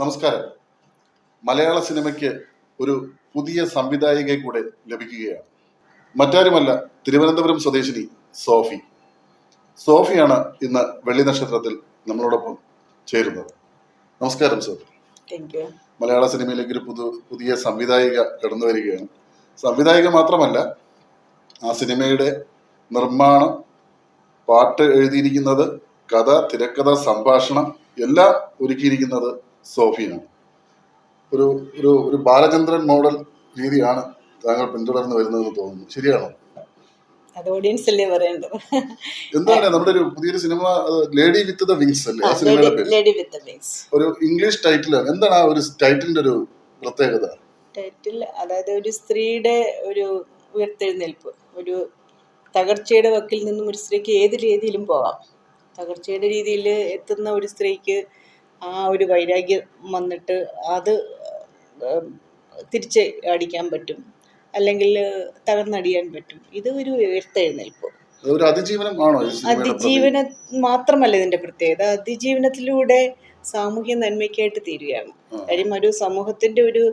നമസ്കാരം. മലയാള സിനിമയ്ക്ക് ഒരു പുതിയ സംവിധായികയെ കൂടെ ലഭിക്കുകയാണ്. മറ്റാരുമല്ല തിരുവനന്തപുരം സ്വദേശിനി സോഫി. സോഫിയാണ് ഇന്ന് വെള്ളി നക്ഷത്രത്തിൽ നമ്മളോടൊപ്പം ചേരുന്നത്. നമസ്കാരം സോഫി. മലയാള സിനിമയിലേക്ക് ഒരു പുതു പുതിയ സംവിധായിക കടന്നു വരികയാണ്. സംവിധായിക മാത്രമല്ല ആ സിനിമയുടെ നിർമ്മാണം പാട്ട് എഴുതിയിരിക്കുന്നത് കഥ തിരക്കഥ സംഭാഷണം എല്ലാം ഒരുക്കിയിരിക്കുന്നത് സോഫിയാണ് ഒരു ഒരു ഒരു ബാലചന്ദ്രൻ മോഡൽ രീതിയാണ് താങ്കൾ പിന്തുടർന്ന് വരുന്നതെന്ന് തോന്നുന്നു. ശരിയാണോ? അത് ഓഡിയൻസ് അല്ലേ പറയേണ്ടത്? എന്താണ് നമ്മുടെ ഒരു പുതിയൊരു cinema lady with the wings അല്ലേ? ആ സിനിമയുടെ പേര്. ലേഡി വിത്ത് വിങ്സ് ഒരു ഇംഗ്ലീഷ് ടൈറ്റിലാണ് എന്താണ് ആ ഒരു ടൈറ്റിലിന്റെ ഒരു പ്രത്യേകത? ടൈറ്റിൽ അതായത് ഒരു സ്ത്രീയുടെ ഒരു ഉയർത്തെഴുന്നേൽപ്പ്. ഒരു തകർച്ചയുടെ വക്കിൽ നിന്നും ഒരു സ്ത്രീക്ക് ഏത് രീതിയിലും പോവാം. തകർച്ചയുടെ രീതിയിൽ എത്തുന്ന ഒരു സ്ത്രീക്ക് ആ ഒരു വൈരാഗ്യം വന്നിട്ട് അത് തിരിച്ച് അടിക്കാൻ പറ്റും. അല്ലെങ്കിൽ തകർന്നടിയാൻ പറ്റും. ഇത് ഒരു ഉയർത്തെഴുന്നേൽപ്പ്. അതിജീവനം മാത്രമല്ല ഇതിന്റെ പ്രത്യേകത. അതിജീവനത്തിലൂടെ സാമൂഹ്യ നന്മയ്ക്കായിട്ട് തീരുകയാണ്. കാര്യം ഒരു സമൂഹത്തിന്റെ ഒരു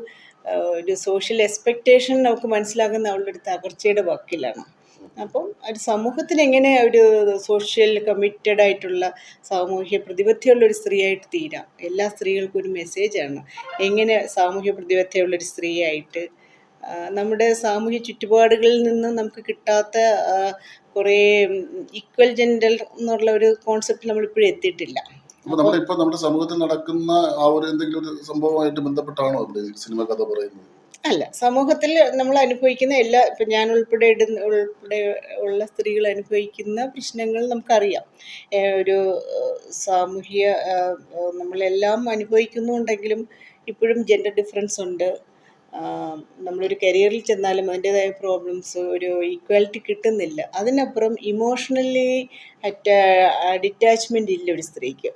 ഒരു സോഷ്യൽ എക്സ്പെക്ടേഷൻ നമുക്ക് മനസ്സിലാകുന്ന അവളുടെ ഒരു തകർച്ചയുടെ വക്കിലാണ്. അപ്പം ഒരു സമൂഹത്തിന് എങ്ങനെ ഒരു സോഷ്യൽ കമ്മിറ്റഡ് ആയിട്ടുള്ള സാമൂഹ്യ പ്രതിബദ്ധയുള്ള ഒരു സ്ത്രീയായിട്ട് തീരാം. എല്ലാ സ്ത്രീകൾക്കും ഒരു മെസ്സേജാണ് എങ്ങനെ സാമൂഹ്യ പ്രതിബദ്ധതയുള്ള ഒരു സ്ത്രീയായിട്ട് നമ്മുടെ സാമൂഹ്യ ചുറ്റുപാടുകളിൽ നിന്ന് നമുക്ക് കിട്ടാത്ത കുറേ ഈക്വൽ ജെൻഡർ എന്നുള്ള ഒരു കോൺസെപ്റ്റ് നമ്മളിപ്പോഴും എത്തിയിട്ടില്ല. അപ്പോൾ നമ്മുടെ നമ്മുടെ സമൂഹത്തിൽ നടക്കുന്ന ആ ഒരു എന്തെങ്കിലും ഒരു സംഭവമായിട്ട് ബന്ധപ്പെട്ടാണോ സിനിമ കഥ പറയുന്നത്? അല്ല സമൂഹത്തിൽ നമ്മൾ അനുഭവിക്കുന്ന എല്ലാ ഇപ്പം ഞാൻ ഉൾപ്പെടെ ഉൾപ്പെടെ ഉള്ള സ്ത്രീകൾ അനുഭവിക്കുന്ന പ്രശ്നങ്ങൾ നമുക്കറിയാം. ഒരു സാമൂഹ്യ നമ്മളെല്ലാം അനുഭവിക്കുന്നുണ്ടെങ്കിലും ഇപ്പോഴും ജെൻഡർ ഡിഫറൻസ് ഉണ്ട്. നമ്മളൊരു കരിയറിൽ ചെന്നാലും അതിന്റെതായ പ്രോബ്ലംസ് ഒരു ഈക്വാലിറ്റി കിട്ടുന്നില്ല. അതിനപ്പുറം ഇമോഷണലി അറ്റ ഡിറ്റാച്ച്മെന്റ് ഇല്ല ഒരു സ്ത്രീക്ക്.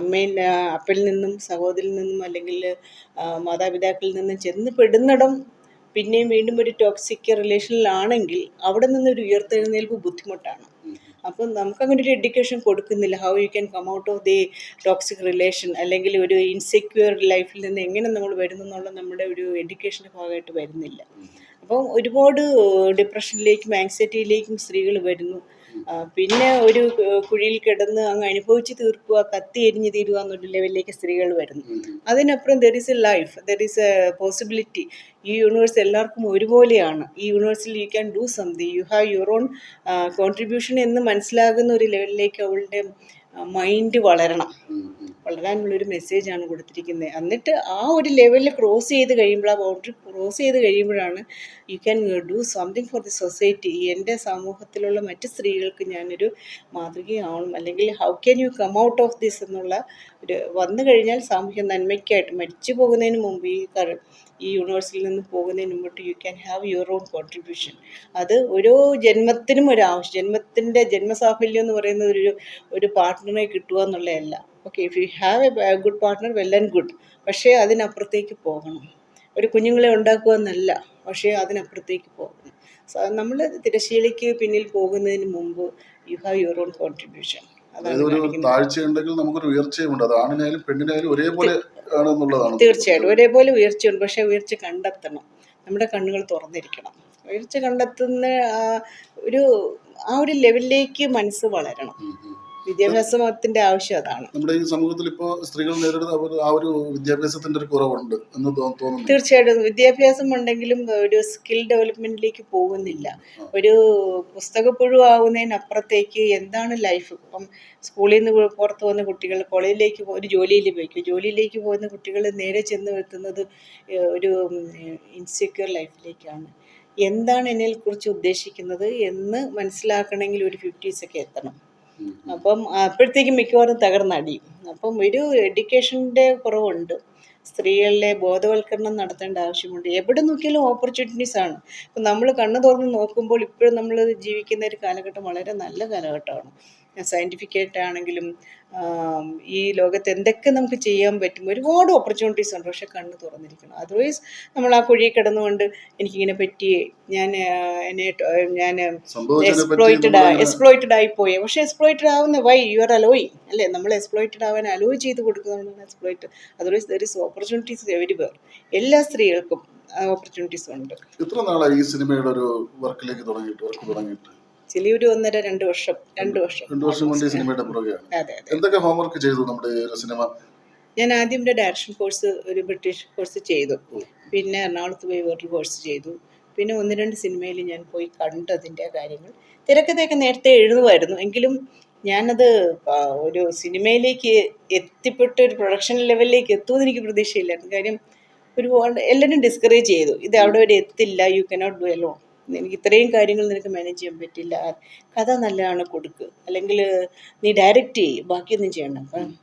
അമ്മയിൽ അപ്പയിൽ നിന്നും സഹോദരിൽ നിന്നും അല്ലെങ്കിൽ മാതാപിതാക്കളിൽ നിന്നും ചെന്ന് പെടുന്നിടം പിന്നെയും വീണ്ടും ഒരു ടോക്സിക് റിലേഷനിലാണെങ്കിൽ അവിടെ നിന്നൊരു ഉയർത്തെഴുന്നേൽപ്പ് ബുദ്ധിമുട്ടാണ്. അപ്പം നമുക്കങ്ങനെ ഒരു എഡ്യൂക്കേഷൻ കൊടുക്കുന്നില്ല. How you can come out of the toxic relation അല്ലെങ്കിൽ ഒരു ഇൻസെക്യൂർ ലൈഫിൽ നിന്ന് എങ്ങനെ നമ്മൾ വരുന്നു എന്നുള്ള നമ്മുടെ ഒരു എഡ്യൂക്കേഷന്റെ ഭാഗമായിട്ട് വരുന്നില്ല. അപ്പം ഒരുപാട് ഡിപ്രഷനിലേക്കും ആങ്സൈറ്റിയിലേക്കും സ്ത്രീകൾ വരുന്നു. പിന്നെ ഒരു കുഴിയിൽ കിടന്ന് അങ്ങ് അനുഭവിച്ച് തീർക്കുക കത്തി എരിഞ്ഞ് തീരുക എന്നൊരു ലെവലിലേക്ക് സ്ത്രീകൾ വരുന്നു. അതിനപ്പുറം there is a life there is a possibility ഈ യൂണിവേഴ്സ് എല്ലാവർക്കും ഒരുപോലെയാണ്. ഈ യൂണിവേഴ്സിൽ you can do something you have your own contribution എന്ന് മനസ്സിലാകുന്ന ഒരു ലെവലിലേക്ക് അവളുടെ മൈൻഡ് വളരണം. വളരാനുള്ളൊരു മെസ്സേജാണ് കൊടുത്തിരിക്കുന്നത് എന്നിട്ട് ആ ഒരു ലെവലിൽ ക്രോസ് ചെയ്ത് കഴിയുമ്പോൾ ആ ബൗണ്ടറി ക്രോസ് ചെയ്ത് കഴിയുമ്പോഴാണ് you can do something for the society എന്റെ സമൂഹത്തിലുള്ള മറ്റ് സ്ത്രീകൾക്ക് ഞാനൊരു മാതൃകയാവണം. അല്ലെങ്കിൽ how can you come out of this എന്നുള്ള ഒരു വന്നു കഴിഞ്ഞാൽ സാമൂഹ്യ നന്മയ്ക്കായിട്ട് മരിച്ചു പോകുന്നതിന് മുമ്പ് ഈ ഈ യൂണിവേഴ്സിൽ നിന്ന് പോകുന്നതിന് മുമ്പ് you can have your own contribution അത് ഓരോ ജന്മത്തിനും ഒരു ആവശ്യം. ജന്മത്തിന്റെ ജന്മസാഫല്യം എന്ന് പറയുന്നത് ഒരു ഒരു പാർട്ട്ണറെ കിട്ടുക എന്നുള്ളതല്ല okay if you have a good partner well and good പക്ഷേ അതിനപ്പുറത്തേക്ക് പോകണം. ഒരു കുഞ്ഞുങ്ങളെ ഉണ്ടാക്കുക എന്നല്ല പക്ഷേ അതിനപ്പുറത്തേക്ക് പോകണം. നമ്മൾ തിരശ്ശീലയ്ക്ക് പിന്നിൽ പോകുന്നതിന് മുമ്പ് you have your own contribution അതായത് അതാണ് ഒരു കാണിക്കുന്നത്. താഴ്ചയുണ്ടെങ്കിൽ നമുക്കൊരു ഉയർച്ചയുമുണ്ട്. അത് ആണിനായാലും പെണ്ണിനായാലും ഒരേപോലെ ആണ് എന്നുള്ളതാണ് തീർച്ചയായിട്ടും ഒരേപോലെ ഉയർച്ചയുണ്ട്. പക്ഷേ ഉയർച്ച കണ്ടെത്തണം. നമ്മുടെ കണ്ണുകൾ തുറന്നിരിക്കണം. ഉയർച്ച കണ്ടെത്തുന്ന ആ ഒരു ആ ഒരു ലെവലിലേക്ക് മനസ്സ് വളരണം. വിദ്യാഭ്യാസത്തിന്റെ ആവശ്യം അതാണ്. നമ്മുടെ ഈ സമൂഹത്തിൽ ഇപ്പോൾ സ്ത്രീകൾ നേരിടുന്ന ആ ഒരു വിദ്യാഭ്യാസത്തിന്റെ ഒരു കുറവുണ്ട് എന്ന് തോന്നുന്നു. തീർച്ചയായിട്ടും വിദ്യാഭ്യാസം ഉണ്ടെങ്കിലും ഒരു സ്കിൽ ഡെവലപ്മെന്റിലേക്ക് പോകുന്നില്ല. ഒരു പുസ്തകപ്പുഴു ആവുന്നതിനപ്പുറത്തേക്ക് എന്താണ് ലൈഫ്? ഇപ്പം സ്കൂളിൽ നിന്ന് പുറത്ത് പോകുന്ന കുട്ടികൾ കോളേജിലേക്ക് ഒരു ജോലിയിൽ പോയിക്കും? ജോലിയിലേക്ക് പോകുന്ന കുട്ടികൾ നേരെ ചെന്ന് എത്തുന്നത് ഒരു ഇൻസെക്യൂർ ലൈഫിലേക്കാണ് എന്താണ് എന്നെ കുറിച്ച് ഉദ്ദേശിക്കുന്നത് എന്ന് മനസ്സിലാക്കണമെങ്കിൽ ഒരു ഫിഫ്റ്റീസൊക്കെ എത്തണം. അപ്പം അപ്പോഴത്തേക്കും മിക്കവാറും തകർന്നടിയും അപ്പം ഒരു എഡ്യൂക്കേഷന്റെ കുറവുണ്ട്. സ്ത്രീകളിലെ ബോധവൽക്കരണം നടത്തേണ്ട ആവശ്യമുണ്ട്. എവിടെ നോക്കിയാലും ഓപ്പർച്യൂണിറ്റീസ് ആണ്. ഇപ്പം നമ്മൾ കണ്ണു തുറന്ന് നോക്കുമ്പോൾ ഇപ്പോഴും നമ്മൾ ജീവിക്കുന്ന ഒരു കാലഘട്ടം വളരെ നല്ല കാലഘട്ടമാണ്. സയന്റിഫിക് ആയിട്ടാണെങ്കിലും ആം, ഈ ലോകത്ത് എന്തൊക്കെ നമുക്ക് ചെയ്യാൻ പറ്റും? ഒരുപാട് ഓപ്പർച്യൂണിറ്റീസ് ഉണ്ട്. പക്ഷെ കണ്ണ് തുറന്നിരിക്കണം. അതർവൈസ് നമ്മൾ ആ കുഴിയിൽ കിടന്നുകൊണ്ട് എനിക്കിങ്ങനെ പറ്റി ഞാൻ എന്നെ ഞാൻ എക്സ്പ്ലോയിറ്റഡ് എക്സ്പ്ലോയിറ്റഡ് ആയി പോയി പക്ഷെ എക്സ്പ്ലോയിറ്റഡ് ആവുന്ന വൈ യു ആർ അലോയി അല്ലേ? നമ്മൾ എക്സ്പ്ലോയിറ്റഡ് ആവാൻ അലോ ചെയ്ത് കൊടുക്കുന്നതുകൊണ്ടാണ് exploit otherwise there is opportunities everywhere എല്ലാ സ്ത്രീകൾക്കും ഓപ്പർച്യൂണിറ്റീസ് ഉണ്ട്. എത്ര നാളായി ഈ സിനിമയുടെ ഒരു വർക്കിലേക്ക് തുടങ്ങിയിട്ട് വർക്ക് തുടങ്ങിയിട്ട്? ചിലയൊരു ഒന്നര രണ്ട് വർഷം രണ്ട് വർഷം. രണ്ട് വർഷം കൊണ്ട് ഈ സിനിമയുടെ പുറകെയാണ് അതെ അതെ എന്തൊക്കെ ഹോംവർക്ക് ചെയ്തു നമ്മുടെ ഒരു സിനിമ ഞാൻ ആദ്യം ഒരു ഡയറക്ഷൻ കോഴ്സ് ഒരു ബ്രിട്ടീഷ് കോഴ്സ് ചെയ്തു. പിന്നെ എറണാകുളത്ത് പോയി വേറൊരു കോഴ്സ് ചെയ്തു. പിന്നെ ഒന്ന് രണ്ട് സിനിമയിൽ ഞാൻ പോയി കണ്ടു അതിന്റെ കാര്യങ്ങൾ. തിരക്കഥയൊക്കെ നേരത്തെ എഴുതുമായിരുന്നു. എങ്കിലും ഞാനത് ഒരു സിനിമയിലേക്ക് എത്തിപ്പെട്ട ഒരു പ്രൊഡക്ഷൻ ലെവലിലേക്ക് എത്തുമെന്ന് എനിക്ക് പ്രതീക്ഷയില്ലായിരുന്നു. കാര്യം ഒരുപാട് എല്ലാവരും ഡിസ്കറേജ് ചെയ്തു. ഇത് അവിടെ വരെ എത്തില്ല. യു കനോട്ട് ഡു എലോ എനിക്ക് ഇത്രയും കാര്യങ്ങൾ നിനക്ക് മാനേജ് ചെയ്യാൻ പറ്റില്ല. കഥ നല്ലതാണ് കൊടുക്ക്. അല്ലെങ്കിൽ നീ ഡയറക്റ്റ് ചെയ്യും ബാക്കിയൊന്നും ചെയ്യണ്ട. അപ്പം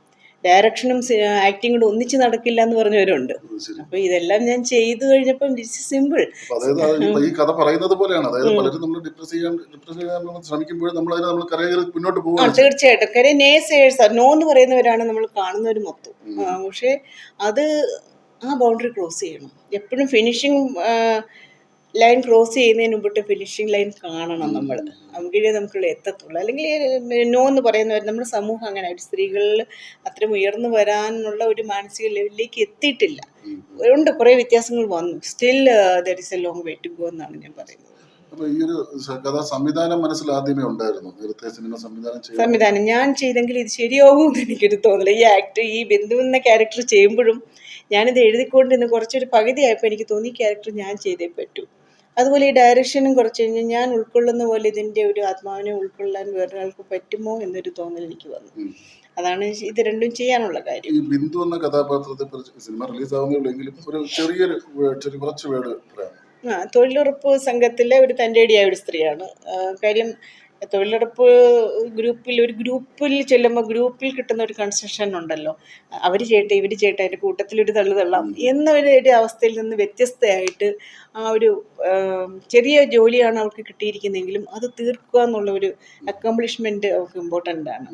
ഡയറക്ഷനും ആക്ടിങ് കൂടെ ഒന്നിച്ച് നടക്കില്ല എന്ന് പറഞ്ഞവരുണ്ട്. അപ്പൊ ഇതെല്ലാം ഞാൻ ചെയ്തു കഴിഞ്ഞപ്പം സിമ്പിൾ അതായത് ഈ- കഥ പറയുന്നത് പോലെയാണ്. അതായത് പലരും നമ്മൾ ഡിപ്രസ് ചെയ്യാൻ ഡിപ്രസ് ചെയ്യാൻ ശ്രമിക്കുമ്പോൾ നമ്മൾ അതിനെ നമ്മൾ മുന്നോട്ട് ആ പോവുകയാണ് തീർച്ചയായിട്ടും. കാര്യം നേഴ്സേഴ്സ് നോ എന്ന് പറയുന്നവരാണ് നമ്മൾ കാണുന്നവർ മൊത്തം. പക്ഷേ അത് ആ ബൗണ്ടറി ക്രോസ് ചെയ്യണം. എപ്പോഴും ഫിനിഷിങ് ലൈൻ ക്രോസ് ചെയ്യുന്നതിന് മുമ്പിട്ട് ഫിനിഷിംഗ് ലൈൻ കാണണം നമ്മൾ എങ്കിലേ നമുക്കുള്ള എത്തത്തുള്ളൂ. അല്ലെങ്കിൽ നോ എന്ന് പറയുന്നവർ നമ്മുടെ സമൂഹം അങ്ങനെ ഒരു സ്ത്രീകളിൽ അത്രയും ഉയർന്നു വരാനുള്ള ഒരു മാനസിക ലെവലിലേക്ക് എത്തിയിട്ടില്ല. ഉണ്ട് കുറേ വ്യത്യാസങ്ങൾ വന്നു. Still there is a long way to go എന്നാണ് ഞാൻ പറയുന്നത്. അപ്പൊ ഈ ഒരു കഥ സംവിധാനം മനസ്സിൽ ആദ്യമേ ഉണ്ടായിരുന്നു. നേരത്തെ സിനിമ സംവിധാനം ചെയ്ത സംവിധാനം. ഞാൻ ചെയ്തെങ്കിൽ ഇത് ശരിയാകുമെന്ന് എനിക്കൊരു തോന്നില്ല ഈ ആക്ട് ഈ ബിന്ദു എന്ന ക്യാരക്ടർ ചെയ്യുമ്പോഴും ഞാനിത് എഴുതിക്കൊണ്ടിരുന്ന് കുറച്ചൊരു പകുതി ആയപ്പോൾ എനിക്ക് തോന്നി ഈ ക്യാരക്ടർ ഞാൻ ചെയ്തേ പറ്റൂ. അതുപോലെ ഈ ഡയറക്ഷനും കുറച്ച് കഴിഞ്ഞ് ഞാൻ ഉൾക്കൊള്ളുന്ന പോലെ ഇതിന്റെ ഒരു ആത്മാവിനെ ഉൾക്കൊള്ളാൻ വേറൊരാൾക്ക് പറ്റുമോ എന്നൊരു തോന്നൽ എനിക്ക് വന്നു. അതാണ് ഇത് രണ്ടും ചെയ്യാനുള്ള കാര്യം. ഈ ബിന്ദു എന്ന കഥാപാത്രത്തെ കുറിച്ച് സിനിമ റിലീസ് ആവുന്നേ ഒരു ചെറിയൊരു ചെറിയ കുറച്ച് വേർഡ് പറയാം. ആ തൊഴിലുറപ്പ് സംഘത്തിലെ ഒരു തന്റെടിയായ ഒരു സ്ത്രീയാണ്. കാര്യം തൊഴിലുറപ്പ് ഗ്രൂപ്പിൽ ഒരു ഗ്രൂപ്പിൽ ചെല്ലുമ്പോൾ ഗ്രൂപ്പിൽ കിട്ടുന്ന ഒരു കൺസെഷൻ ഉണ്ടല്ലോ. അവർ ചെയ്യട്ടെ ഇവർ ചെയ്യട്ടെ അതിന്റെ കൂട്ടത്തിൽ ഒരു തള്ളു തള്ളാം എന്ന ഒരു അവസ്ഥയിൽ നിന്ന് വ്യത്യസ്തമായിട്ട് ആ ഒരു ചെറിയ ജോലിയാണ് അവർക്ക് കിട്ടിയിരിക്കുന്നതെങ്കിലും അത് തീർക്കുക എന്നുള്ള ഒരു അക്കോംപ്ലിഷ്മെന്റ് അവൾക്ക് ഇമ്പോർട്ടന്റ് ആണ്.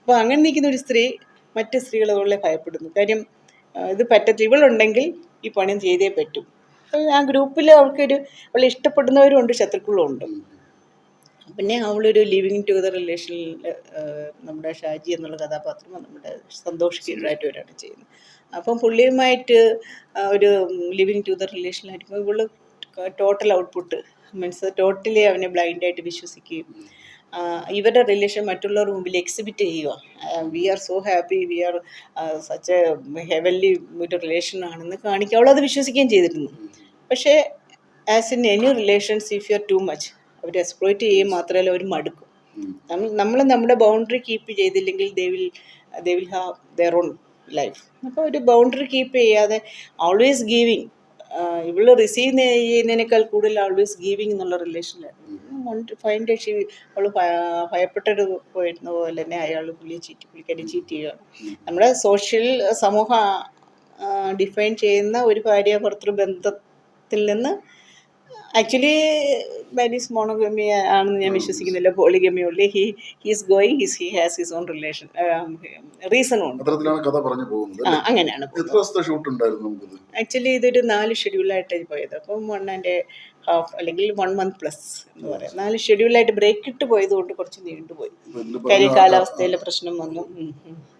അപ്പോൾ അങ്ങനെ നിൽക്കുന്ന ഒരു സ്ത്രീ മറ്റ് സ്ത്രീകളെ ഭയപ്പെടുന്നു. കാര്യം ഇത് പറ്റത്തി ഇവളുണ്ടെങ്കിൽ ഈ പണി ചെയ്തേ പറ്റും. ആ ഗ്രൂപ്പിൽ അവൾക്കൊരു അവളെ ഇഷ്ടപ്പെടുന്നവരും ഉണ്ട് ശത്രുക്കളും ഉണ്ട്. പിന്നെ അവളൊരു ലിവിങ് ടുഗദർ റിലേഷനിൽ നമ്മുടെ ഷാജി എന്നുള്ള കഥാപാത്രം നമ്മുടെ സന്തോഷ് കീഴായിട്ടവരാണ് ചെയ്യുന്നത് അപ്പം പുള്ളിയുമായിട്ട് ഒരു ലിവിങ് ടുഗദർ റിലേഷനിലായിരിക്കുമ്പോൾ ഇവൾ ടോട്ടൽ ഔട്ട്പുട്ട് മീൻസ് ടോട്ടലി അവനെ ബ്ലൈൻഡായിട്ട് വിശ്വസിക്കുകയും ഇവരുടെ റിലേഷൻ മറ്റുള്ളവരുടെ മുമ്പിൽ എക്സിബിറ്റ് ചെയ്യുക we are so happy we are such a heavenly ഒരു റിലേഷൻ ആണെന്ന് കാണിക്കുക. അവളത് വിശ്വസിക്കുകയും ചെയ്തിരുന്നു. പക്ഷേ as in any relations if you are too much our exploit ചെയ്യും മാത്രമല്ല അവർ മടുക്കും. നമ്മൾ നമ്മുടെ ബൗണ്ടറി കീപ്പ് ചെയ്തില്ലെങ്കിൽ they will they will have their own life അപ്പോൾ ഒരു ബൗണ്ടറി കീപ്പ് ചെയ്യാതെ ഓൾവേസ് ഗീവിങ് ഇവൾ റിസീവ് ചെയ്യുന്നതിനേക്കാൾ കൂടുതൽ ഓൾവേസ് ഗീവിങ് എന്നുള്ള റിലേഷനിലായിരുന്നു ഫൈൻഡ് ഷീ അവൾ ഭയപ്പെട്ടൊരു പോയിരുന്ന പോലെ തന്നെ അയാൾ പുള്ളിയെ ചീറ്റ് പുള്ളിക്കാരി ചീറ്റ് ചെയ്യുകയാണ് നമ്മുടെ സോഷ്യൽ സമൂഹ ഡിഫൈൻ ചെയ്യുന്ന ഒരു ഭാര്യ ഭർത്തൃ ബന്ധത്തിൽ നിന്ന് ആക്ച്വലി ബൈഡീസ് മോണോഗമി ആണെന്ന് ഞാൻ വിശ്വസിക്കുന്നില്ല. പോളിഗമി ഉള്ളി he he's going his he has his own relation റീസണും ഉണ്ട്. അത്തരത്തിലാണ് കഥ പറഞ്ഞു പോകുന്നത്? അങ്ങനെയാണ് എത്ര ദിവസത്തെ ഷൂട്ട് ഉണ്ടായിരുന്നു ആക്ച്വലി ഇതൊരു നാല് ഷെഡ്യൂളായിട്ടാണ് പോയത്. അപ്പം ആൻഡ് ഹാഫ് അല്ലെങ്കിൽ വൺ മന്ത് പ്ലസ് എന്ന് പറയാം. നാല് ഷെഡ്യൂളായിട്ട് ബ്രേക്ക് ഇട്ട് പോയതുകൊണ്ട് കുറച്ച് നീണ്ടുപോയി കാര്യം കാലാവസ്ഥയിലെ പ്രശ്നം വന്നു.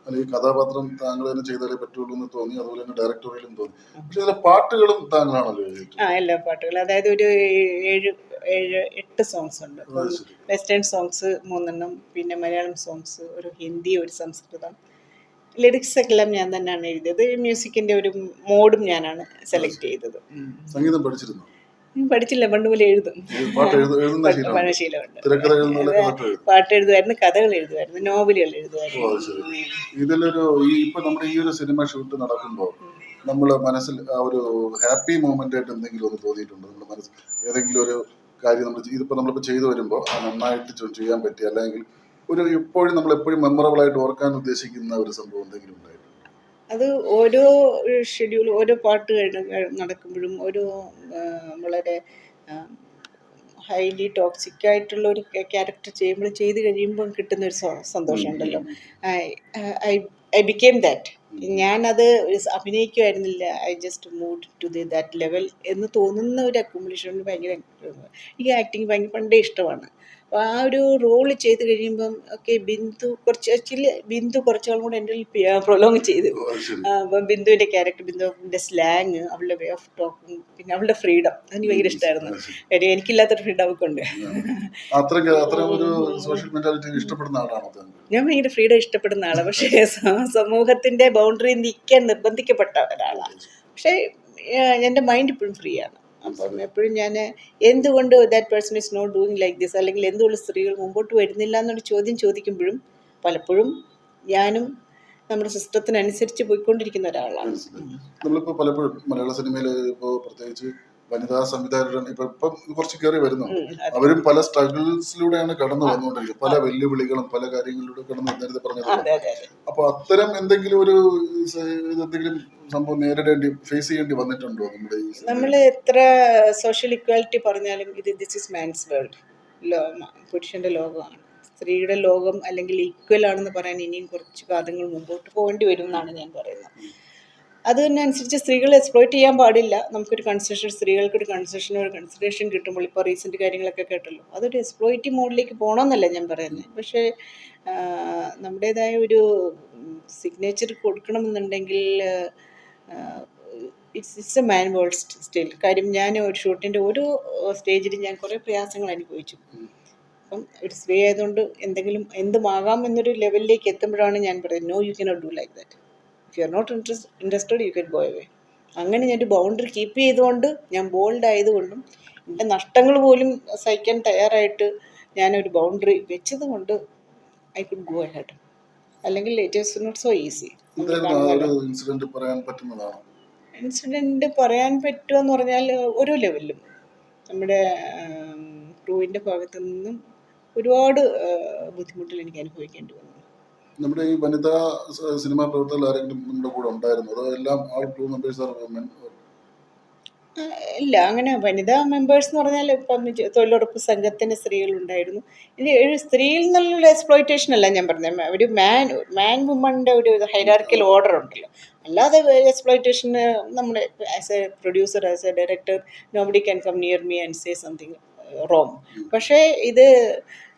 അല്ലെങ്കിൽ കഥാപാത്രം താങ്കൾ തന്നെ ചെയ്താലേ പറ്റുള്ളൂ എന്ന് തോന്നി അതുപോലെ തന്നെ ഡയറക്ടറിയിലും തോന്നി. പക്ഷെ ഇതിലെ പാട്ടുകളും താങ്കളാണല്ലോ ആ എല്ലാ പാട്ടുകളും. അതായത് ഒരു ഏഴ് ഏഴ് എട്ട് സോങ്സ് ഉണ്ട്. വെസ്റ്റേൺ സോങ്സ് മൂന്നെണ്ണം പിന്നെ മലയാളം സോങ്സ് ഒരു ഹിന്ദി ഒരു സംസ്കൃതം. ലിറിക്സ് എല്ലാം ഞാൻ തന്നെയാണ് എഴുതിയത്. മ്യൂസിക്കിന്റെ ഒരു മോഡും ഞാനാണ് സെലക്ട് ചെയ്തത്. സംഗീതം പഠിച്ചിരുന്നു? പഠിച്ചില്ല പണ്ട് മുതലേ എഴുതും. പാട്ട് എഴുതുമായിരുന്നു കഥകൾ എഴുതുമായിരുന്നു നോവലുകൾ എഴുതുമായിരുന്നു. ഇതിലൊരു ഇപ്പൊ നമ്മുടെ ഈ ഒരു സിനിമ ഷൂട്ട് നടക്കുമ്പോൾ നമ്മൾ മനസ്സിൽ ആ ഒരു ഹാപ്പി മൂമെന്റ് ആയിട്ട് എന്തെങ്കിലും ഒന്ന് തോന്നിയിട്ടുണ്ട്? നമ്മുടെ മനസ്സിൽ ഏതെങ്കിലും ഒരു കാര്യം നമ്മൾ ഇതിപ്പോ നമ്മളിപ്പോ ചെയ്തു വരുമ്പോൾ നന്നായിട്ട് ചെയ്യാൻ പറ്റി അല്ലെങ്കിൽ ഒരു എപ്പോഴും നമ്മൾ എപ്പോഴും മെമ്മറബിൾ ആയിട്ട് ഓർക്കാൻ ഉദ്ദേശിക്കുന്ന ഒരു സംഭവം എന്തെങ്കിലും ഉണ്ടായിരുന്നു അത് ഓരോ ഷെഡ്യൂൾ ഓരോ പാട്ട് കഴിഞ്ഞ് നടക്കുമ്പോഴും ഓരോ വളരെ ഹൈലി ടോക്സിക് ആയിട്ടുള്ള ഒരു ക്യാരക്ടർ ചെയ്യുമ്പോൾ ചെയ്ത് കഴിയുമ്പോൾ കിട്ടുന്ന ഒരു സന്തോഷമുണ്ടല്ലോ. ഐ ഐ ബിക്കേം ദാറ്റ് ഞാനത് അഭിനയിക്കുമായിരുന്നില്ല I just mood to the that level എന്ന് തോന്നുന്ന ഒരു അക്കോമഡേഷൻ ഭയങ്കര എനിക്ക് ആക്ടിങ് ഭയങ്കര പണ്ടേ ഇഷ്ടമാണ്. അപ്പോൾ ആ ഒരു റോൾ ചെയ്ത് കഴിയുമ്പം ഓക്കെ ബിന്ദു കുറച്ച് ആക്ച്വലി ബിന്ദു കുറച്ചാളും കൂടെ എന്റെ പ്രൊലോങ് ചെയ്തു. അപ്പം ബിന്ദുവിന്റെ ക്യാരക്ടർ ബിന്ദുവിന്റെ സ്ലാങ് അവളുടെ വേ ഓഫ് ടോക്കിംഗ് പിന്നെ അവളുടെ ഫ്രീഡം അതെനിക്ക് ഭയങ്കര ഇഷ്ടമായിരുന്നു. കാര്യം എനിക്കില്ലാത്തൊരു ഫ്രീഡം അവൾക്ക് ഉണ്ട് ഞാൻ ഭയങ്കര ഫ്രീഡം ഇഷ്ടപ്പെടുന്ന ആളാണ് പക്ഷേ സമൂഹത്തിന്റെ ബൗണ്ടറി നിൽക്കാൻ നിർബന്ധിക്കപ്പെട്ട ഒരാളാണ് പക്ഷേ എന്റെ മൈൻഡ് ഇപ്പോഴും ഫ്രീ ആണ്. അപ്പം എപ്പോഴും ഞാൻ എന്തുകൊണ്ട് that person is not doing like this അല്ലെങ്കിൽ എന്തുകൊണ്ട് സ്ത്രീകൾ മുമ്പോട്ട് വരുന്നില്ല എന്നൊരു ചോദ്യം ചോദിക്കുമ്പോഴും പലപ്പോഴും ഞാനും നമ്മുടെ സിസ്റ്റത്തിനനുസരിച്ച് പോയിക്കൊണ്ടിരിക്കുന്ന ഒരാളാണ്. നമ്മളിപ്പോൾ പലപ്പോഴും മലയാള സിനിമയിൽ ഇപ്പോൾ പ്രത്യേകിച്ച് വനിതാ സംവിധായകരുടെ ഇപ്പൊ ഇപ്പം കുറച്ച് കയറി വരുന്നു. അവരും പല സ്ട്രഗിൾസിലൂടെയാണ് കടന്നു വന്നുകൊണ്ടിരിക്കുന്നത് പല വെല്ലുവിളികളും പല കാര്യങ്ങളിലൂടെ കടന്നു നേരത്തെ പറഞ്ഞത് അപ്പൊ അത്തരം എന്തെങ്കിലും ഒരു എന്തെങ്കിലും സംഭവം നേരിടേണ്ടി ഫേസ് ചെയ്യേണ്ടി വന്നിട്ടുണ്ടോ നമ്മുടെ നമ്മൾ എത്ര സോഷ്യൽ ഇക്വാലിറ്റി പറഞ്ഞാലും ഇത് ദിസ് ഇസ് മാൻസ് വേൾഡ് പുരുഷന്റെ ലോകമാണ്. സ്ത്രീയുടെ ലോകം അല്ലെങ്കിൽ ഈക്വൽ ആണെന്ന് പറയാൻ ഇനിയും കുറച്ച് കാലങ്ങൾ മുമ്പോട്ട് പോകേണ്ടി വരും എന്നാണ് ഞാൻ പറയുന്നത്. അതിനനുസരിച്ച് സ്ത്രീകളെ എക്സ്പ്ലോയിറ്റ് ചെയ്യാൻ പാടില്ല. നമുക്കൊരു കൺസെഷൻ സ്ത്രീകൾക്ക് ഒരു കൺസെഷൻ ഒരു കൺസിഡറേഷൻ കിട്ടുമ്പോൾ ഇപ്പോൾ റീസെന്റ് കാര്യങ്ങളൊക്കെ കേട്ടല്ലോ. അതൊരു എക്സ്പ്ലോയിറ്റ് മോഡിലേക്ക് പോകണമെന്നല്ല ഞാൻ പറയുന്നത് പക്ഷേ നമ്മുടേതായ ഒരു signature കൊടുക്കണമെന്നുണ്ടെങ്കിൽ it's it's a man world still കാര്യം ഞാൻ ഒരു ഷൂട്ടിന്റെ ഒരു സ്റ്റേജിൽ ഞാൻ കുറേ പ്രയാസങ്ങൾ അനുഭവിച്ചു. അപ്പം ഒരു സ്ത്രീ ആയതുകൊണ്ട് എന്തെങ്കിലും എന്തുമാകാം എന്നൊരു ലെവലിലേക്ക് എത്തുമ്പോഴാണ് ഞാൻ പറയുന്നത് no you cannot do like that if you are not interest interested you can go away അങ്ങനെ ഞാൻ ഒരു ബൗണ്ടറി കീപ്പ് ചെയ്തുകൊണ്ട് ഞാൻ ബോൾഡ് ആയതുകൊണ്ടും എന്റെ നഷ്ടങ്ങൾ പോലും സഹിക്കാൻ തയ്യാറായിട്ട് ഞാനൊരു ബൗണ്ടറി വെച്ചത് കൊണ്ട് ഐ കുഡ് ഗോ ഹെഡ് അല്ലെങ്കിൽ it is not so easy incident പറയാൻ പറ്റുക പറ്റുമെന്ന് പറഞ്ഞാൽ ഓരോ ലെവലിലും നമ്മുടെ ക്രൂവിന്റെ ഭാഗത്തു നിന്നും ഒരുപാട് ബുദ്ധിമുട്ടുകൾ എനിക്ക് അനുഭവിക്കേണ്ടി വന്നു. നമ്മുടെ ഈ വനിതാ സിനിമാ പ്രവർത്തകർ ആരെങ്കിലും നമ്മുടെ കൂടെ ഉണ്ടായിരുന്നു? അതോ എല്ലാം ആൾ ക്രൂ മെമ്പേഴ്സ് ആർ? ഇല്ല അങ്ങനെ വനിതാ മെമ്പേഴ്സ് എന്ന് പറഞ്ഞാൽ ഇപ്പം തൊഴിലുറപ്പ് സംഘത്തിന്റെ സ്ത്രീകളുണ്ടായിരുന്നു ഇനി ഒരു സ്ത്രീയിൽ നിന്നുള്ള എക്സ്പ്ലോയിറ്റേഷൻ അല്ല ഞാൻ പറഞ്ഞത്. ഒരു മാൻ മാൻ വുമണിന്റെ ഒരു ഹൈറാർക്കിൽ ഓർഡർ ഉണ്ടല്ലോ. അല്ലാതെ എക്സ്പ്ലോയിറ്റേഷന് നമ്മുടെ as a producer as a director nobody can come near me and say something wrong പക്ഷേ ഇത്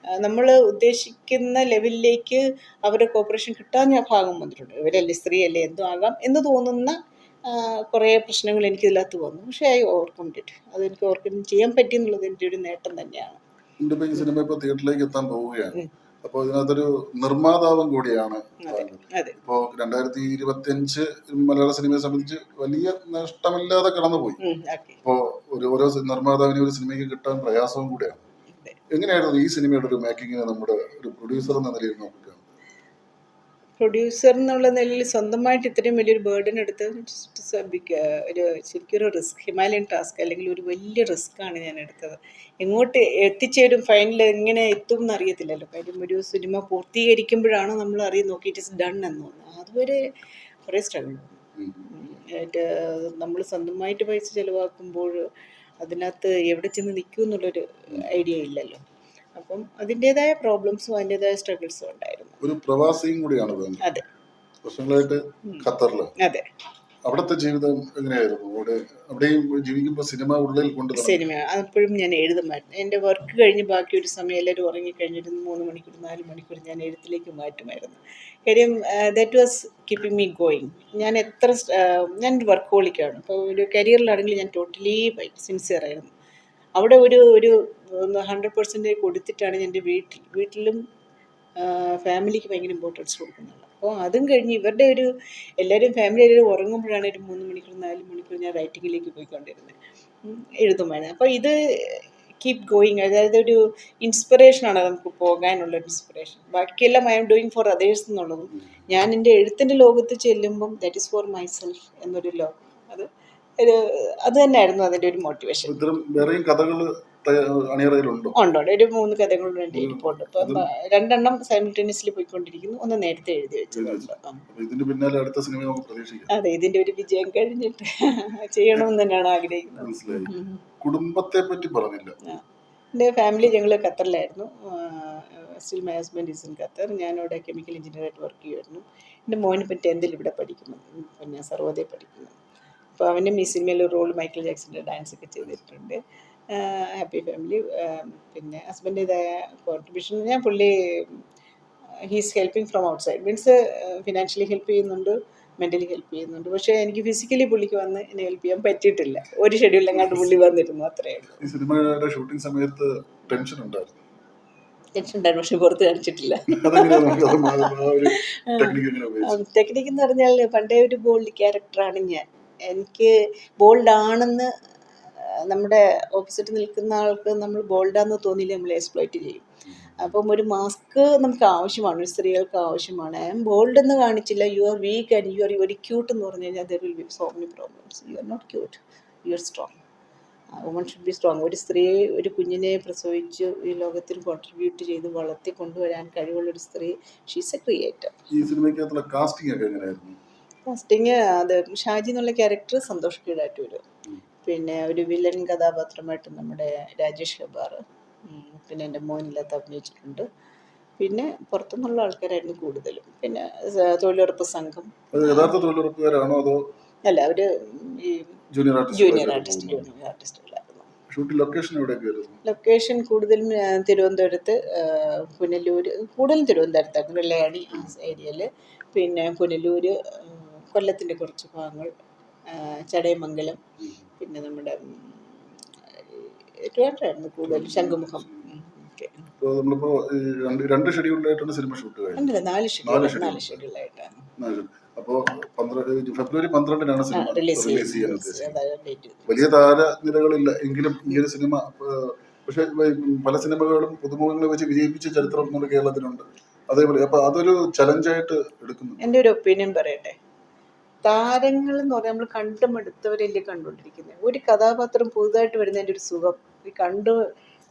നമ്മൾ ഉദ്ദേശിക്കുന്ന ലെവലിലേക്ക് അവരുടെ കോപ്പറേഷൻ കിട്ടാൻ ഞാൻ ഭാഗം വന്നിട്ടുണ്ട്. ഇവരല്ലേ സ്ത്രീയല്ലേ എന്തോ ആകാം എന്ന് തോന്നുന്ന കുറേ പ്രശ്നങ്ങൾ എനിക്ക് ഇതിനകത്ത് വന്നു. പക്ഷേ ഐ ഓവർകം ഇറ്റ്. അതെനിക്ക് ഓവർകം ചെയ്യാൻ പറ്റി എന്നുള്ളത് എന്റെ ഒരു നേട്ടം തന്നെയാണ്. ഇതിന്റെ സിനിമ ഇപ്പൊ തിയേറ്ററിലേക്ക് എത്താൻ പോവുകയാണ്. അപ്പോൾ ഇതിനകത്തൊരു നിർമ്മാതാവും കൂടിയാണ് അതെ ഇപ്പോ രണ്ടായിരത്തി ഇരുപത്തി അഞ്ച് മലയാള സിനിമയെ സംബന്ധിച്ച് വലിയ നഷ്ടമില്ലാതെ കടന്നുപോയി. ഉം, ഒരു ഓരോ നിർമ്മാതാവിനെ ഒരു സിനിമയ്ക്ക് കിട്ടാൻ പ്രയാസവും കൂടെയാണ്. അതെ. എങ്ങനെയായിരുന്നു ഈ സിനിമയുടെ ഒരു മേക്കിങ്ങിനെ നമ്മുടെ ഒരു പ്രൊഡ്യൂസർ എന്ന നിലയിൽ നോക്കുക പ്രൊഡ്യൂസർ എന്നുള്ള നിലയിൽ സ്വന്തമായിട്ട് ഇത്രയും വലിയൊരു ബേർഡൻ എടുത്ത് ഒരു ശരിക്കും ഒരു റിസ്ക് ഹിമാലയൻ ടാസ്ക് അല്ലെങ്കിൽ ഒരു വലിയ റിസ്ക്കാണ് ഞാൻ എടുത്തത്. എങ്ങോട്ട് എത്തിച്ചേരും ഫൈനൽ എങ്ങനെ എത്തും എന്ന് അറിയത്തില്ലല്ലോ കാര്യം ഒരു സിനിമ പൂർത്തീകരിക്കുമ്പോഴാണ് നമ്മൾ ഇറ്റ് ഇസ് ഡൺ എന്ന് തോന്നുന്നത്. അതുവരെ കുറേ സ്ട്രഗിൾ നമ്മൾ സ്വന്തമായിട്ട് പൈസ ചിലവാക്കുമ്പോൾ അതിനകത്ത് എവിടെ ചെന്ന് നിൽക്കും എന്നുള്ളൊരു ഐഡിയ ഇല്ലല്ലോ. അപ്പം അതിന്റെതായ പ്രോബ്ലംസും അതിന്റെതായ സ്ട്രഗിൾസും ഉണ്ടായിരുന്നു. ഒരു പ്രവാസിയും കൂടിയാണ് അതെ. വർഷങ്ങളായിട്ട് ഖത്തറിൽ അതെ. അവിടുത്തെ ജീവിതം എങ്ങനെയായിരുന്നു? അവിടെ അവിടെയും ജീവിക്കുമ്പോൾ സിനിമ ഉള്ളിൽ കൊണ്ട് സിനിമ അപ്പോഴും ഞാൻ എഴുതുമായിരുന്നു. എന്റെ വർക്ക് കഴിഞ്ഞ് ബാക്കി ഒരു സമയം എല്ലാവരും ഉറങ്ങിക്കഴിഞ്ഞിരുന്നു മൂന്ന് മണിക്കൂർ നാല് മണിക്കൂർ ഞാൻ എഴുത്തിലേക്ക് മാറ്റുമായിരുന്നു. കാര്യം that was keeping me going ഞാൻ എത്ര ഞാൻ വർക്ക് ഹോളിക്കാണ് അപ്പോൾ ഒരു കരിയറിലാണെങ്കിൽ ഞാൻ ടോട്ടലി സിൻസിയർ ആയിരുന്നു. അവിടെ ഒരു ഒരു ഹൺഡ്രഡ് പെർസെന്റേജ് കൊടുത്തിട്ടാണ് എന്റെ വീട്ടിൽ വീട്ടിലും ഫാമിലിക്ക് ഭയങ്കര ഇമ്പോർട്ടൻസ് കൊടുക്കുന്നുണ്ട് അപ്പോൾ അതും കഴിഞ്ഞ് ഇവരുടെ ഒരു എല്ലാവരും ഫാമിലി എല്ലാവരും ഉറങ്ങുമ്പോഴാണ് ഒരു മൂന്ന് മണിക്കൂർ നാല് മണിക്കൂർ ഞാൻ റൈറ്റിങ്ങിലേക്ക് പോയിക്കൊണ്ടിരുന്നത്. എഴുതുമ്പോഴാണ് അപ്പോൾ ഇത് കീപ് ഗോയിങ് അതായത് ഒരു ഇൻസ്പിറേഷനാണ് നമുക്ക് പോകാനുള്ള ഇൻസ്പിറേഷൻ ബാക്കിയെല്ലാം I M doing for others എന്നുള്ളതും ഞാൻ എന്റെ എഴുത്തിന്റെ ലോകത്ത് ചെല്ലുമ്പം that is for myself എന്നൊരു ലോകം. അത് ഒരു അത് തന്നെയായിരുന്നു അതിന്റെ ഒരു മോട്ടിവേഷൻ വേറെയും കഥകൾ അണിയറയിലുണ്ടോ? ഉണ്ട്? ഒരു മൂന്ന് കഥകളുണ്ട് എന്റെ ഇരിപ്പുണ്ട്. അപ്പം രണ്ടെണ്ണം സൈമിൾട്ടേനിയസ്ലി പോയിക്കൊണ്ടിരിക്കുന്നു. ഒന്ന് നേരത്തെ എഴുതി വെച്ചിട്ടുണ്ട്. ഇതിന്റെ പിന്നാലെ അടുത്ത സിനിമ നമുക്ക് പ്രതീക്ഷിക്കാം. അതെ ഇതിന്റെ ഒരു വിജയം കഴിഞ്ഞിട്ട് ചെയ്യണമെന്ന് തന്നെയാണ് ആഗ്രഹിക്കുന്നത്. കുടുംബത്തെ പറ്റി പറഞ്ഞില്ല. എന്റെ എന്റെ ഫാമിലി ഞങ്ങൾ ഖത്തറിലായിരുന്നു. Still my husband is in Qatar. ഞാനിവിടെ കെമിക്കൽ എഞ്ചിനീയറായിട്ട് വർക്ക് ചെയ്യുമായിരുന്നു എന്റെ മോൻ ഇപ്പം ടെൻത്തിൽ ഇവിടെ പഠിക്കുന്നു. ഇപ്പം പിന്നെ സർവോദയ പഠിക്കുന്നു. അപ്പോൾ അവനും ഈ സിനിമയിൽ റോൾ മൈക്കിൾ ജാക്സന്റെ ഡാൻസ് ഒക്കെ ചെയ്തിട്ടുണ്ട്. ഹാപ്പി ഫാമിലി പിന്നെ ഹസ്ബൻഡ് ഇതായ കോൺട്രിബ്യൂഷൻ ഞാൻ പുള്ളി he's helping from outside means financially help ചെയ്യുന്നുണ്ട് മെന്റലി ഹെൽപ്പ് ചെയ്യുന്നുണ്ട്. പക്ഷേ എനിക്ക് ഫിസിക്കലി പുള്ളിക്ക് വന്ന് എന്നെ ഹെൽപ്പ് ചെയ്യാൻ പറ്റിയിട്ടില്ല. ഒരു ഷെഡ്യൂളിലെങ്ങാണ്ട് പുള്ളി വന്നിരുന്നു അത്രയേ ഉള്ളൂ. സിനിമയുടെ ഷൂട്ടിംഗ് സമയത്ത് ടെൻഷൻ ഉണ്ടായിരുന്നു? ടെൻഷൻ ഉണ്ടായിരുന്നു പക്ഷെ പുറത്ത് കാണിച്ചിട്ടില്ല. ടെക്നിക്ക് എന്ന് പറഞ്ഞാൽ പണ്ടേ ഒരു ബോൾഡ് ക്യാരക്ടറാണ് ഞാൻ. എനിക്ക് ബോൾഡ് ആണെന്ന് നമ്മുടെ ഓപ്പോസിറ്റ് നിൽക്കുന്ന ആൾക്ക് നമ്മൾ ബോൾഡാന്ന് തോന്നിയില്ല നമ്മൾ എക്സ്പ്ലോയിറ്റ് ചെയ്യും. അപ്പം ഒരു മാസ്ക് നമുക്ക് ആവശ്യമാണ് ഒരു സ്ത്രീകൾക്ക് ആവശ്യമാണ്. ഐ എം ബോൾഡ് എന്ന് കാണിച്ചില്ല. You are weak and you are very cute എന്ന് പറഞ്ഞു കഴിഞ്ഞാൽ there will be so many problems you are not cute you are strong woman should be strong ഒരു സ്ത്രീ ഒരു കുഞ്ഞിനെ പ്രസവിച്ച് ഈ ലോകത്തിന് കോൺട്രിബ്യൂട്ട് ചെയ്ത് വളർത്തി കൊണ്ടുവരാൻ കഴിവുള്ള ഒരു സ്ത്രീ ഷീസ് എ ക്രിയേറ്റർ ഈ സിനിമയ്ക്കകത്തുള്ള കാസ്റ്റിംഗ് ഒക്കെ എങ്ങനെയായിരുന്നു? കാസ്റ്റിംഗ് അത് ഷാജി എന്നുള്ള ക്യാരക്ടർ സന്തോഷ് കീഴാറ്റ് വരും. പിന്നെ ഒരു വില്ലൻ കഥാപാത്രമായിട്ട് നമ്മുടെ രാജേഷ് ഹെബാർ പിന്നെ എന്റെ മോനിലത്ത് അഭിനയിച്ചിട്ടുണ്ട്. പിന്നെ പുറത്തുനിന്നുള്ള ആൾക്കാരായിരുന്നു കൂടുതലും. പിന്നെ തൊഴിലുറപ്പ് സംഘം. അത് യഥാർത്ഥ തൊഴിലുറപ്പുകാരാണോ അതോ അല്ല അവർ ഈ ജൂനിയർ ആർട്ടിസ്റ്റ് ജൂനിയർ ആർട്ടിസ്റ്റുകളായിരുന്നു ഷൂട്ടിംഗ് ലൊക്കേഷൻ ലൊക്കേഷൻ കൂടുതലും തിരുവനന്തപുരത്ത് പുനലൂര് പുനലൂർ കൂടുതലും തിരുവനന്തപുരത്താണ് വെള്ളയാടി ഏരിയയിൽ പിന്നെ പുനലൂർ കൊല്ലത്തിന്റെ കുറച്ച് ഭാഗങ്ങൾ ചടയമംഗലം പിന്നെ നമ്മുടെ ഉം, കൂടുതൽ ശംഖുമുഖം. നമ്മളിപ്പോ രണ്ട് ഷെഡ്യൂളിലായിട്ടാണ് സിനിമ ഷൂട്ട് കഴിഞ്ഞത്. നാല് അപ്പോൾ പന്ത്രണ്ട് ഫെബ്രുവരി പന്ത്രണ്ടിനാണ് സിനിമ റിലീസ് ചെയ്യാൻ ചെയ്യുന്നത് ഡേറ്റ് വലിയ താരനിരകളില്ല എങ്കിലും ഈ ഒരു സിനിമ പക്ഷെ പക്ഷേ പല സിനിമകളും പുതുമുഖങ്ങളെ വെച്ച് വിജയിപ്പിച്ച ചരിത്രം നമ്മുടെ കേരളത്തിലുണ്ട് അതേപോലെ അപ്പൊ അതൊരു ചലഞ്ചായിട്ട് എടുക്കുന്നു എന്റെ ഒരു ഒപ്പീനിയൻ പറയട്ടെ? താരങ്ങൾ എന്ന് പറഞ്ഞാൽ നമ്മൾ കണ്ടുമെടുത്തവരല്ലേ കണ്ടുകൊണ്ടിരിക്കുന്നത് ഒരു കഥാപാത്രം പുതുതായിട്ട് വരുന്നതിന്റെ ഒരു സുഖം. ഈ കണ്ടു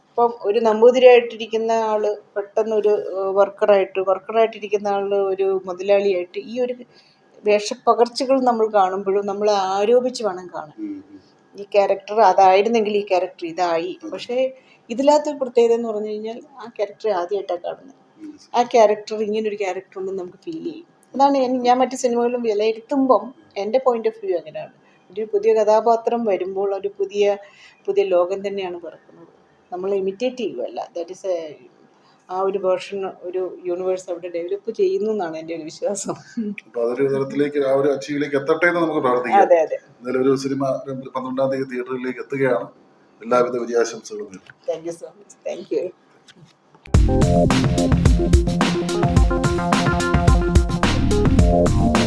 ഇപ്പം ഒരു നമ്പൂതിരിയായിട്ടിരിക്കുന്ന ആൾ പെട്ടെന്ന് ഒരു വർക്കറായിട്ട് വർക്കറായിട്ടിരിക്കുന്ന ആൾ ഒരു മുതലാളിയായിട്ട് ഈ ഒരു വേഷപ്പകർച്ചകൾ നമ്മൾ കാണുമ്പോഴും നമ്മൾ ആരോപിച്ച് വേണം കാണാൻ. ഈ ക്യാരക്ടർ അതായിരുന്നെങ്കിൽ ഈ ക്യാരക്ടർ ഇതായി. പക്ഷേ ഇതിനകത്ത് പ്രത്യേകത എന്ന് പറഞ്ഞു കഴിഞ്ഞാൽ ആ ക്യാരക്ടർ ആദ്യമായിട്ടാണ് കാണുന്നത് ആ ക്യാരക്ടർ ഇങ്ങനൊരു ക്യാരക്ടർ ഉണ്ടെന്ന് നമുക്ക് ഫീൽ ചെയ്യും. അതാണ് ഞാൻ മറ്റു സിനിമകളിലും വിലയിരുത്തുമ്പം എന്റെ പോയിന്റ് ഓഫ് വ്യൂ അങ്ങനെയാണ്. ഒരു പുതിയ കഥാപാത്രം വരുമ്പോൾ ഒരു പുതിയ പുതിയ ലോകം തന്നെയാണ് പിറക്കുന്നത്. നമ്മൾ ഇമിറ്റേറ്റ് ചെയ്യുകയല്ല ദാറ്റ് ഇസ് എ ആ ഒരു വേർഷൻ ഒരു യൂണിവേഴ്സ് അവിടെ ഡെവലപ്പ് ചെയ്യുന്നു എന്നാണ് എന്റെ ഒരു വിശ്വാസം. അതൊരു തരത്തിലേക്ക് ആ ഒരു അച്ചീവിലേക്ക് എത്തട്ടെ എന്ന് നമുക്ക് പ്രാർത്ഥിക്കാം. അതെ അതെ. എന്തായാലും ഒരു സിനിമ പന്ത്രണ്ടാം തീയതി തിയേറ്ററിലേക്ക് എത്തുകയാണ്. എല്ലാവിധ വിജയാശംസകളും. Thank you so much thank you Bye.